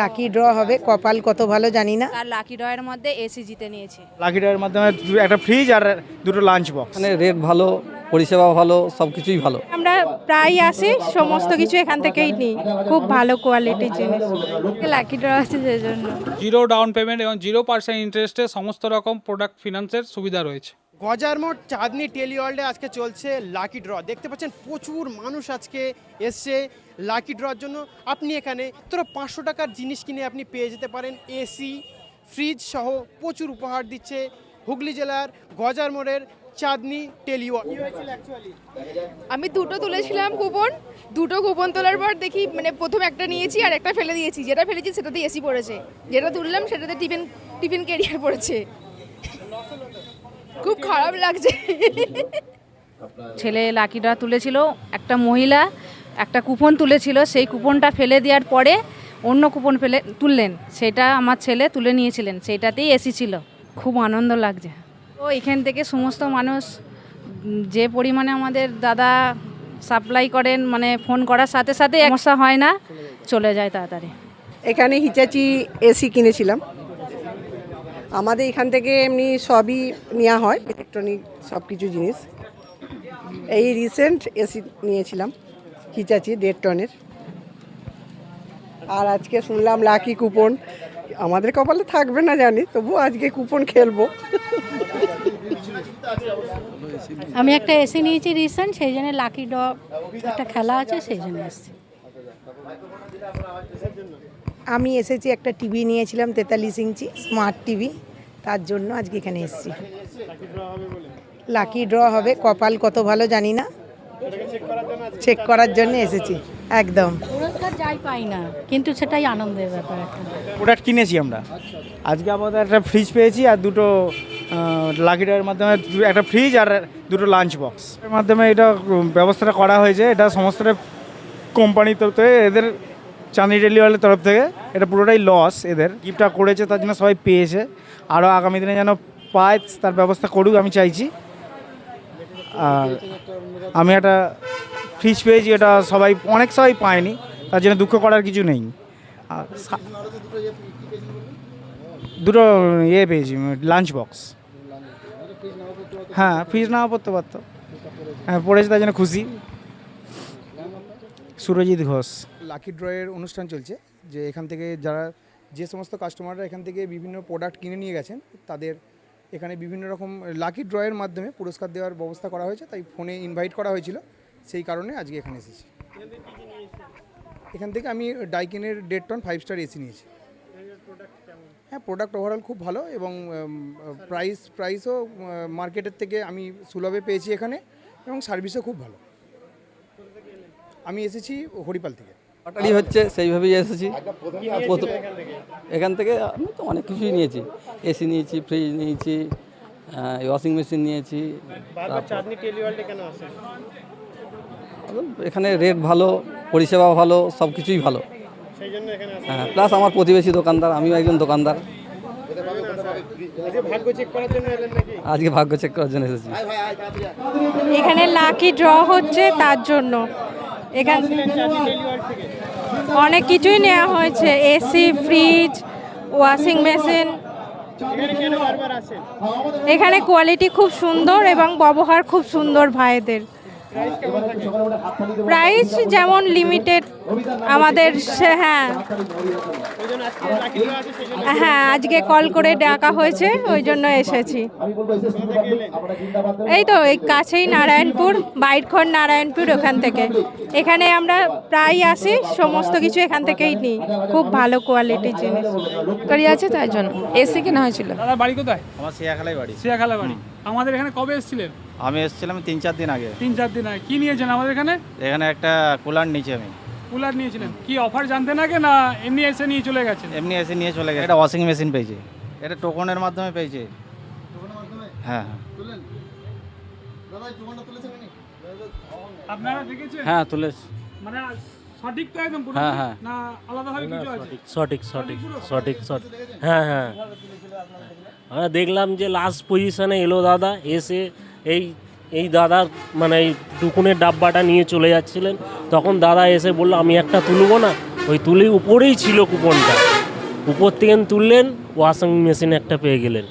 Lucky draw হবে। কপাল কত ভালো জানি না। আর লাকি ড্রয়ের মধ্যে এসি জিতে নিয়েছে। লাকি ড্রয়ের মাধ্যমে একটা ফ্রিজ আর দুটো লাঞ্চ বক্স মানে রেট ভালো পরিষেবা ভালো সব কিছুই ভালো। আমরা প্রায় আসি সমস্ত কিছু এখান থেকেই নিই। খুব ভালো কোয়ালিটির জিনিস। লাকি ড্র আছে সেই জন্য জিরো ডাউন পেমেন্ট এবং জিরো পার্সেন্ট ইন্টারেস্টে সমস্ত রকম প্রোডাক্ট ফিনান্সের সুবিধা রয়েছে। গজারমোট চাঁদনি টেলিওয়ার্ল্ডে আজকে চলছে লাকি ড্র। দেখতে পাচ্ছেন প্রচুর মানুষ আজকে এসছে লাকি ড্রর জন্য। আপনি এখানে তোরা পাঁচশো টাকার জিনিস কিনে আপনি পেয়ে যেতে পারেন। এসি ফ্রিজ সহ প্রচুর উপহার দিচ্ছে হুগলি জেলার গজার মোড়ের চাঁদনি অ্যাকচুয়ালি আমি দুটো তুলেছিলাম কুপন। দুটো কুপন তোলার পর দেখি মানে প্রথম একটা নিয়েছি আর একটা ফেলে দিয়েছি। যেটা ফেলেছি সেটাতে এসি পড়েছে। যেটা তুললাম সেটাতে টিফিন টিফিন ক্যারিয়ার পড়েছে। খুব খারাপ লাগছে। ছেলে লাকিটা তুলেছিল একটা মহিলা একটা কুপন তুলেছিল সেই কুপনটা ফেলে দেওয়ার পরে অন্য কুপন ফেলে তুললেন। সেটা আমার ছেলে তুলে নিয়েছিলেন সেইটাতেই এসি ছিল। খুব আনন্দ লাগছে। তো এখান থেকে সমস্ত মানুষ যে পরিমাণে আমাদের দাদা সাপ্লাই করেন মানে ফোন করার সাথে সাথে সমস্যা হয় না চলে যায় তাড়াতাড়ি। এখানে হিচাচি এসি কিনেছিলাম। আমাদের এখান থেকে এমনি সবই নেওয়া হয় ইলেকট্রনিক সব কিছু জিনিস। এই রিসেন্ট এসি নিয়েছিলাম হিচাচি দেড় টনের আর আজকে শুনলাম লাকি কুপন আমাদের কপালে থাকবে না জানি তবু আজকে কুপন খেলব। আমি একটা এসি নিয়েছি রিসেন্ট সেই জন্য লাকি ড্র একটা খেলা আছে, সেই জন্য এসেছি। আমি এসেছি একটা টিভি নিয়েছিলাম তেতাল্লিশ ইঞ্চি স্মার্ট টিভি। তার জন্য আজকে এখানে এসেছি। লাকি ড্র হবে। কপাল কত ভালো জানি না। চেক করার জন্য এসেছি। একদম। পুরস্কার যাই পাই না কিন্তু সেটাই আনন্দের ব্যাপার একটা। প্রোডাক্ট কিনেছি আমরা। আজকে আমাদের একটা ফ্রিজ পেয়েছি আর দুটো লাকি ড্রয়ের মাধ্যমে একটা ফ্রিজ আর দুটো লাঞ্চ বক্স এর মাধ্যমে এটা ব্যবস্থাটা করা হয়েছে। এটা সমস্তটা কোম্পানির তরফ থেকে। এদের চাঁদনি ডেলিওয়ালের তরফ থেকে। এটা পুরোটাই লস এদের। গিফটটা করেছে, তার জন্য সবাই পেয়েছে। আরও আগামী দিনে যেন পায়, তার ব্যবস্থা করুক, আমি চাইছি। আর আমি একটা ফ্রিজ পেয়েছি, এটা সবাই, অনেক সবাই পায়নি। তার জন্য দুঃখ করার কিছু নেই। আর দুটো ইয়ে পেয়েছি লাঞ্চ বক্স হ্যাঁ ফ্রিজ নাও পড়তে পারতো। হ্যাঁ পড়েছে, তার জন্য খুশি। সুরজিৎ ঘোষ। লাকি ড্রয়ের অনুষ্ঠান চলছে, যে এখান থেকে যারা যে সমস্ত কাস্টমাররা এখান থেকে বিভিন্ন প্রোডাক্ট কিনে নিয়ে গেছেন, তাদের এখানে বিভিন্ন রকম লাকি ড্রয়ের মাধ্যমে পুরস্কার দেওয়ার ব্যবস্থা করা হয়েছে, তাই ফোনে ইনভাইট করা হয়েছিল, সেই কারণে আজকে এখানে এসেছি। এখান থেকে আমি ডাইকিনের দেড় টন ফাইভ স্টার এসি নিয়েছি। হ্যাঁ প্রোডাক্ট ওভারঅল খুব ভালো এবং প্রাইস প্রাইসও মার্কেটের থেকে আমি সুলভে পেয়েছি এখানে এবং সার্ভিসও খুব ভালো। আমি এসেছি হরিপাল থেকে। হচ্ছে সেইভাবেই এসেছি। প্রথম এখান থেকে? আমি তো অনেক কিছুই নিয়েছি। এসি নিয়েছি ফ্রিজ নিয়েছি ওয়াশিং মেশিন নিয়েছি এখানে রেট ভালো পরিষেবা ভালো সব কিছুই ভালো। হ্যাঁ প্লাস আমার প্রতিবেশী দোকানদার আমিও একজন দোকানদার। আজকে ভাগ্য চেক করার জন্য এসেছি। এখানে লাকি ড্র হচ্ছে তার জন্য। এখান অনেক কিছুই নেওয়া হয়েছে এসি ফ্রিজ ওয়াশিং মেশিন এখানে কোয়ালিটি খুব সুন্দর এবং ব্যবহার খুব সুন্দর ভাইদের। প্রাইস যেমন লিমিটেড আমাদের সে- হ্যাঁ। হ্যাঁ আজকে কল করে ডাকা হয়েছে ওই জন্য এসেছি। এই তো এই কাছেই নারায়ণপুর বাইরখন নারায়ণপুর ওখান থেকে। এখানে আমরা প্রায় আসি সমস্ত কিছু এখান থেকেই নিই। খুব ভালো কোয়ালিটির জিনিস। গাড়ি আছে তাই জন্য। এসি কেনা হয়েছিল? বাড়ি কোথায়? আমার সিয়াখালাই বাড়ি। সিয়াখালা বাড়ি। আমাদের এখানে কবে এসেছিলেন? আমি এসেছিলাম তিন চার দিন আগে। তিন চার দিন আগে। কি নিয়েছেন আমাদের এখানে? এখানে একটা কুলার নিয়েছি আমি। কুলার নিয়েছিলেন। কি অফার জানতেন আগে না এমনি এসে নিয়ে চলে গেছেন? এমনি এসে নিয়ে চলে গেছে। এটা ওয়াশিং মেশিন পেয়েছি। এটা টোকনের মাধ্যমে পেয়েছি। হ্যাঁ হ্যাঁ। আপনারা দেখেছেন? হ্যাঁ তুলে মানে সঠিক তো একদম পুরো হ্যাঁ, হ্যাঁ। না আলাদাভাবে কিছু আছে? সঠিক সঠিক সঠিক সঠিক হ্যাঁ হ্যাঁ। আমরা দেখলাম যে লাস্ট পজিশনে এলো দাদা এসে এই এই দাদা মানে এই টুকুনের ডাব্বাটা নিয়ে চলে যাচ্ছিলেন। তখন দাদা এসে বলল আমি একটা তুলবো না? ওই তুলি উপরেই ছিল কুপনটা। উপর থেকে তুললেন ওয়াশিং মেশিন একটা পেয়ে গেলেন।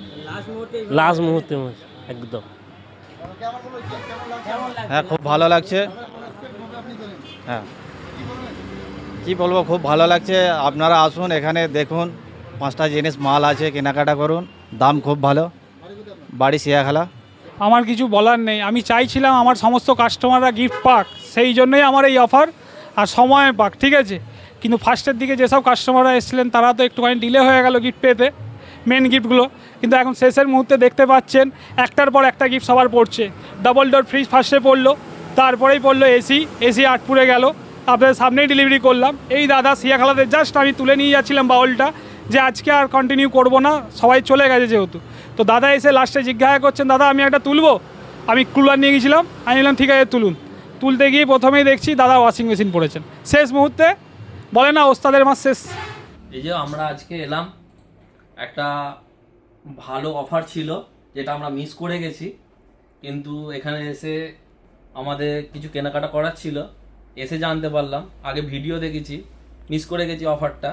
লাস্ট মুহূর্তে একদম। হ্যাঁ খুব ভালো লাগছে? হ্যাঁ। কি বলব, খুব ভালো লাগছে। আপনারা আসুন, এখানে দেখুন, পাঁচটা জিনিস মাল আছে, কেনাকাটা করুন, দাম খুব ভালো। বাড়ি শিয়া খেলা আমার কিছু বলার নেই। আমি চাইছিলাম আমার সমস্ত কাস্টমাররা গিফট পাক, সেই জন্যই আমার এই অফার আর সময় পাক, ঠিক আছে? কিন্তু ফার্স্টের দিকে যেসব কাস্টমাররা এসেছিলেন, তারা তো একটুখানি ডিলে হয়ে গেল গিফট পেতে মেন গিফটগুলো কিন্তু এখন শেষের মুহূর্তে দেখতে পাচ্ছেন, একটার পর একটা গিফট সবার পড়ছে। ডাবল ডোর ফ্রিজ ফার্স্টে পড়ল, তারপরেই পড়ল এসি এসি আটপুরে গেল। আপনাদের সামনেই ডেলিভারি করলাম। এই দাদা সিয়া খালাদের জাস্ট আমি তুলে নিয়ে যাচ্ছিলাম বাউলটা যে আজকে আর কন্টিনিউ করব না, সবাই চলে গেছে যেহেতু। তো দাদা এসে লাস্টে জিজ্ঞাসা করছেন, দাদা, আমি একটা তুলবো? আমি কুলার নিয়ে গেছিলাম, আমি বললাম, ঠিক আছে, তুলুন। তুলতে গিয়ে প্রথমেই দেখছি দাদা ওয়াশিং মেশিন পড়েছেন। শেষ মুহূর্তে বলে, না, ওস্তাদের মাস শেষ। এই যে আমরা আজকে এলাম, একটা ভালো অফার ছিল, যেটা আমরা মিস করে গেছি। কিন্তু এখানে এসে আমাদের কিছু কেনাকাটা করার ছিল। এসে জানতে পারলাম, আগে ভিডিও দেখেছি মিস করে গেছি অফারটা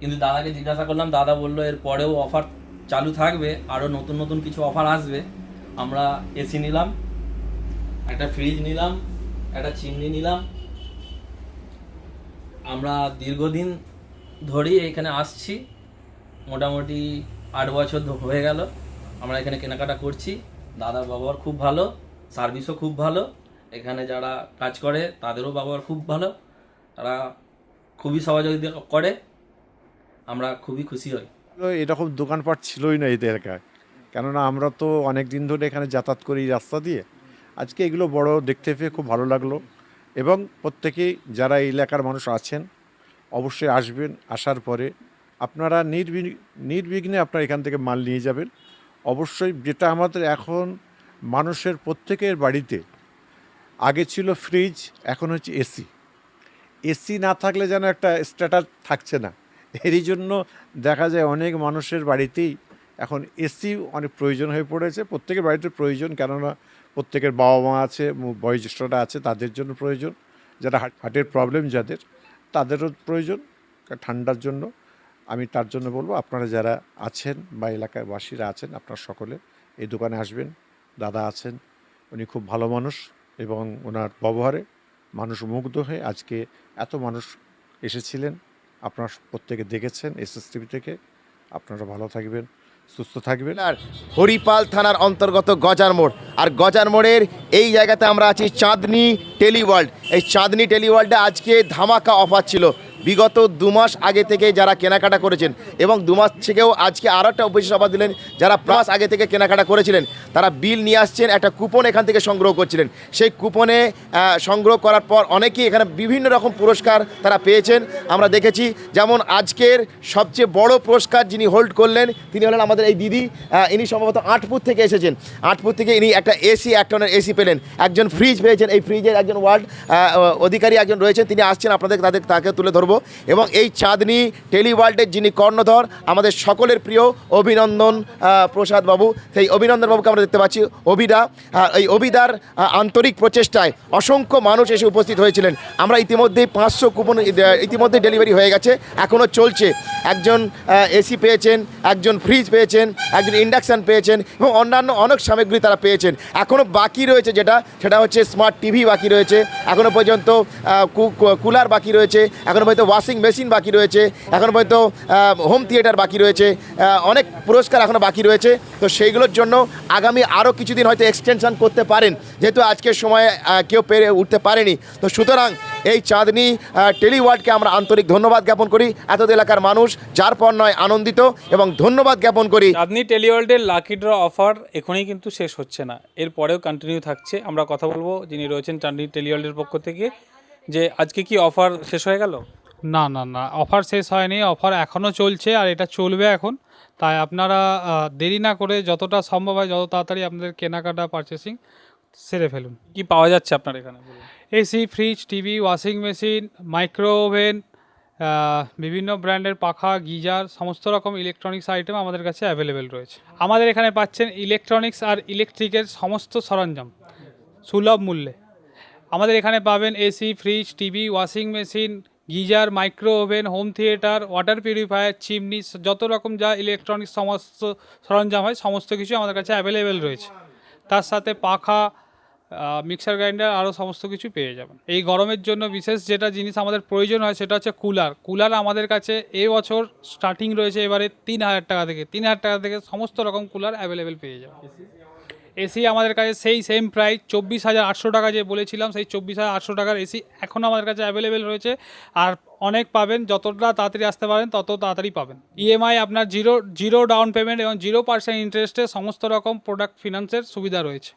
কিন্তু দাদাকে জিজ্ঞাসা করলাম, দাদা বলল, এর পরেও অফার চালু থাকবে আরও নতুন নতুন কিছু অফার আসবে। আমরা এসি নিলাম, একটা ফ্রিজ নিলাম, একটা চিমনি নিলাম। আমরা দীর্ঘদিন ধরেই এখানে আসছি, মোটামুটি আট বছর হয়ে গেল। আমরা এখানে কেনাকাটা করছি। দাদার ব্যবহার খুব ভালো সার্ভিসও খুব ভালো। এখানে যারা কাজ করে, তাদেরও ব্যবহার খুব ভালো। তারা খুবই সহযোগিতা করে। আমরা খুবই খুশি হই। এরকম দোকানপাট ছিলই না এই এলাকায়। কেননা আমরা তো অনেক দিন ধরে এখানে যাতায়াত করি রাস্তা দিয়ে। আজকে এগুলো বড় দেখতে পেয়ে খুব ভালো লাগল। এবং প্রত্যেকেই যারা এই এলাকার মানুষ আছেন, অবশ্যই আসবেন, আসার পরে আপনারা নির্বিঘ্ন নির্বিঘ্নে আপনারা এখান থেকে মাল নিয়ে যাবেন। অবশ্যই যেটা আমাদের এখন মানুষের প্রত্যেকের বাড়িতে আগে ছিল ফ্রিজ এখন হচ্ছে এসি এসি না থাকলে যেন একটা স্ট্যাটাস থাকছে না। এরই জন্য দেখা যায় অনেক মানুষের বাড়িতেই এখন এসি অনেক প্রয়োজন হয়ে পড়েছে। প্রত্যেকের বাড়িতে প্রয়োজন, কেননা প্রত্যেকের বাবা মা আছে বয়োজ্যেষ্ঠরা আছে, তাদের জন্য প্রয়োজন। যারা হার্ট- হার্টের প্রবলেম যাদের, তাদেরও প্রয়োজন ঠান্ডার জন্য। আমি তার জন্য বলব, আপনারা যারা আছেন বা এলাকার বাসীরা আছেন, আপনারা সকলে এই দোকানে আসবেন। দাদা আছেন, উনি খুব ভালো মানুষ। এবং ওনার ব্যবহারে মানুষ মুগ্ধ হয়ে আজকে এত মানুষ এসেছিলেন। আপনারা প্রত্যেকে দেখেছেন এসএসটিভি থেকে। আপনারা ভালো থাকবেন, সুস্থ থাকবেন। আর হরিপাল থানার অন্তর্গত গজার মোড়। আর গজার মোড়ের এই জায়গাতে আমরা আছি চাঁদনি টেলিওয়ার্ল্ড। এই চাঁদনি টেলিওয়ার্ল্ডে আজকে ধামাকা অফার ছিল। বিগত দু মাস আগে থেকে যারা কেনাকাটা করেছেন এবং দু মাস থেকেও আজকে আরও একটা বিশেষ অফার দিলেন, যারা প্লাস আগে থেকে কেনাকাটা করেছিলেন, তারা বিল নিয়ে আসছেন, একটা কুপন এখান থেকে সংগ্রহ করছিলেন। সেই কুপনে সংগ্রহ করার পর অনেকেই এখানে বিভিন্ন রকম পুরস্কার তারা পেয়েছেন। আমরা দেখেছি যেমন আজকের সবচেয়ে বড় পুরস্কার যিনি হোল্ড করলেন, তিনি হলেন আমাদের এই দিদি ইনি সম্ভবত আটপুর থেকে এসেছেন। আটপুর থেকে ইনি একটা এসি, এক টনের এসি পেলেন। একজন ফ্রিজ পেয়েছেন, এই ফ্রিজের একজন ওয়ার্ড অধিকারী একজন রয়েছেন, তিনি আসছেন আপনাদের, তাদের, তাকে তুলে ধরবো। এবং এই চাঁদনি টেলি ওয়ার্ল্ডের যিনি কর্ণধর, আমাদের সকলের প্রিয় অভিনন্দন প্রসাদ বাবু। সেই অভিনন্দন বাবুকে আমরা দেখতে পাচ্ছি। অভিদা এই অভিদার আন্তরিক প্রচেষ্টায় অসংখ্য মানুষ এসে উপস্থিত হয়েছিলেন। আমরা ইতিমধ্যেই পাঁচশো কুপন ইতিমধ্যে ডেলিভারি হয়ে গেছে। এখনও চলছে। একজন এসি পেয়েছেন, একজন ফ্রিজ পেয়েছেন, একজন ইন্ডাকশান পেয়েছেন এবং অন্যান্য অনেক সামগ্রী তারা পেয়েছেন। এখনও বাকি রয়েছে যেটা, সেটা হচ্ছে স্মার্ট টিভি বাকি রয়েছে। এখনও পর্যন্ত কুলার বাকি রয়েছে। এখনও পর্যন্ত ওয়াশিং মেশিন বাকি রয়েছে এখনও পর্যন্ত হোম থিয়েটার বাকি রয়েছে অনেক পুরস্কার এখনও বাকি রয়েছে, তো সেইগুলোর জন্য আগামী আরও কিছুদিন হয়তো এক্সটেনশন করতে পারেন, যেহেতু আজকের সময়ে কেউ পেরে উঠতে পারেনি, তো সুতরাং এই চাঁদনি টেলিওয়ার্ডকে আমরা আন্তরিক ধন্যবাদ জ্ঞাপন করি এত এলাকার মানুষ, যার পর নয় আনন্দিত, এবং ধন্যবাদ জ্ঞাপন করি। চাঁদনি টেলিওয়ার্ল্ডের লাকি ড্র অফার এখনই কিন্তু শেষ হচ্ছে না এরপরেও কন্টিনিউ থাকছে, আমরা কথা বলব যিনি রয়েছেন চাঁদনি টেলিওয়ার্ল্ডের পক্ষ থেকে, যে আজকে কি অফার শেষ হয়ে গেল? না না না অফার শেষ হয়নি অফার এখনও চলছে আর এটা চলবে এখন। তাই আপনারা দেরি না করে যতটা সম্ভব হয় যত তাড়াতাড়ি আপনাদের কেনাকাটা পারচেসিং সেরে ফেলুন। কি পাওয়া যাচ্ছে আপনার এখানে? AC fridge TV washing machine micro oven বিভিন্ন ব্র্যান্ডের পাখা গিজার সমস্ত রকম ইলেকট্রনিক্স আইটেম আমাদের কাছে অ্যাভেলেবেল রয়েছে। আমাদের এখানে পাচ্ছেন ইলেকট্রনিক্স আর ইলেকট্রিকের সমস্ত সরঞ্জাম সুলভ মূল্যে। আমাদের এখানে পাবেন AC fridge TV washing machine geyser micro oven home theatre, water purifier, chimney, যত রকম যা ইলেকট্রনিক্স সমস্ত সরঞ্জাম হয়, সমস্ত কিছু আমাদের কাছে অ্যাভেলেবেল রয়েছে। তার সাথে পাখা মিক্সার গ্রাইন্ডার, আরও সমস্ত কিছু পেয়ে যাবেন। এই গরমের জন্য বিশেষ যেটা জিনিস আমাদের প্রয়োজন হয়, সেটা হচ্ছে কুলার। কুলার আমাদের কাছে এ বছর স্টার্টিং রয়েছে, এবারে তিন হাজার টাকা থেকে। তিন হাজার টাকা থেকে সমস্ত রকম কুলার অ্যাভেলেবেল পেয়ে যাবেন। এসি আমাদের কাছে সেই সেম প্রাইস চব্বিশ হাজার আটশো টাকা যে বলেছিলাম, সেই চব্বিশ হাজার আটশো টাকার এসি এখনও আমাদের কাছে অ্যাভেলেবেল রয়েছে। আর অনেক পাবেন, যতটা তাড়াতাড়ি আসতে পারেন, তত তাড়াতাড়ি পাবেন। ইএমআই আপনার জিরো জিরো ডাউন পেমেন্ট এবং জিরো পার্সেন্ট ইন্টারেস্টে সমস্ত রকম প্রোডাক্ট ফিনান্সের সুবিধা রয়েছে।